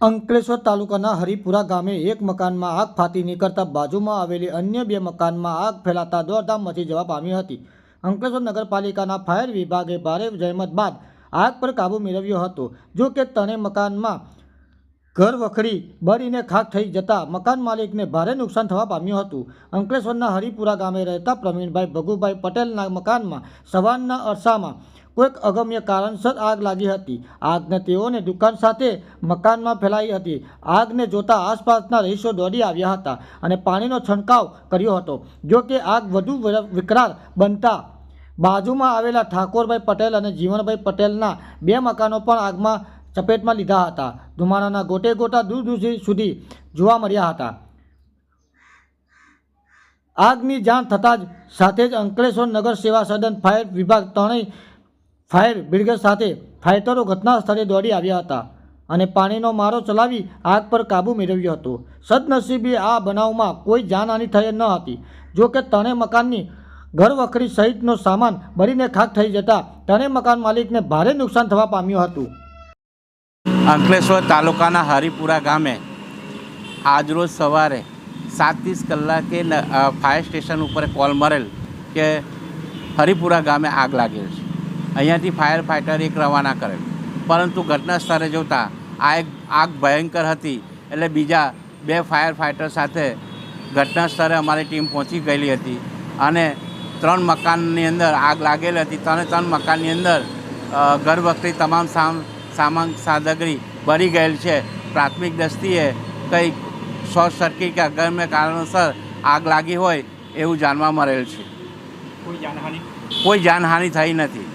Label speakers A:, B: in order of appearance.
A: અંકલેશ્વર તાલુકાના હરિપુરા ગામે એક મકાનમાં આગ ફાટી નીકળતા બાજુમાં આવેલી અન્ય બે મકાનમાં આગ ફેલાતા દોડધામ મચી જવા પામી હતી. અંકલેશ્વર નગરપાલિકાના ફાયર વિભાગે ભારે જહેમત બાદ આગ પર કાબૂ મેળવ્યો હતો. જો કે ત્રણેય મકાનમાં ઘર વખરી બળીને ખાક થઈ જતા મકાન માલિકને ભારે નુકસાન થવા પામ્યું હતું. અંકલેશ્વરના હરિપુરા ગામે રહેતા પ્રવીણભાઈ ભગુભાઈ પટેલના મકાનમાં સવારના અરસામાં કોઈક અગમ્ય કારણસર આગ લાગી હતી. આગને તેઓને દુકાન સાથે મકાનમાં ફેલાઈ હતી. આગને જોતા આસપાસના રહીશો દોડી આવ્યા હતા અને પાણીનો છંટકાવ કર્યો હતો. જો કે આગ વધુ વિકરાળ બનતા બાજુમાં આવેલા ઠાકોરભાઈ પટેલ અને જીવણભાઈ પટેલના બે મકાનો પણ આગમાં ચપેટમાં લીધા હતા. ધુમાડાના ગોટે ગોટા દૂર દૂર સુધી જોવા મળ્યા હતા. આગની જાણ થતાં જ સાથે જ અંકલેશ્વર નગર સેવા સદન ફાયર વિભાગ ત્રણેય ફાયર બ્રિગેડ સાથે ફાઇટરો ઘટના સ્થળે દોડી આવ્યા હતા અને પાણીનો મારો ચલાવી આગ પર કાબૂ મેળવ્યો હતો. સદનસીબે આ બનાવમાં કોઈ જાનહાનિ થઈ ન હતી. જો કે તણે મકાનની ઘરવખરી સહિતનો સામાન બળીને ખાક થઈ જતા તણે મકાન માલિકને ભારે નુકસાન થવા પામ્યું હતું.
B: અંકલેશ્વર તાલુકાના હરિપુરા ગામે આજરોજ સવારે સાત ત્રીસ કલાકે ફાયર સ્ટેશન ઉપર કોલ મળેલ કે હરિપુરા ગામે આગ લાગેલ છે. અહીંયાથી ફાયર ફાઇટર એક રવાના કરેલ. પરંતુ ઘટના સ્થળે જોતાં આ એક આગ ભયંકર હતી એટલે બીજા બે ફાયર ફાઇટર સાથે ઘટના સ્થળે અમારી ટીમ પહોંચી ગયેલી હતી અને ત્રણ મકાનની અંદર આગ લાગેલી હતી. ત્રણે ત્રણ મકાનની અંદર અ, ઘર વખરી તમામ સામ સામાન સામગ્રી બળી ગયેલ છે. પ્રાથમિક દ્રષ્ટિએ કંઈક શોર્ટ સર્કિટ કે અગમ્ય કારણોસર આગ લાગી હોય એવું જાણવા મળેલ છે.
C: કોઈ જાનહાનિ?
B: કોઈ જાનહાનિ થઈ નથી.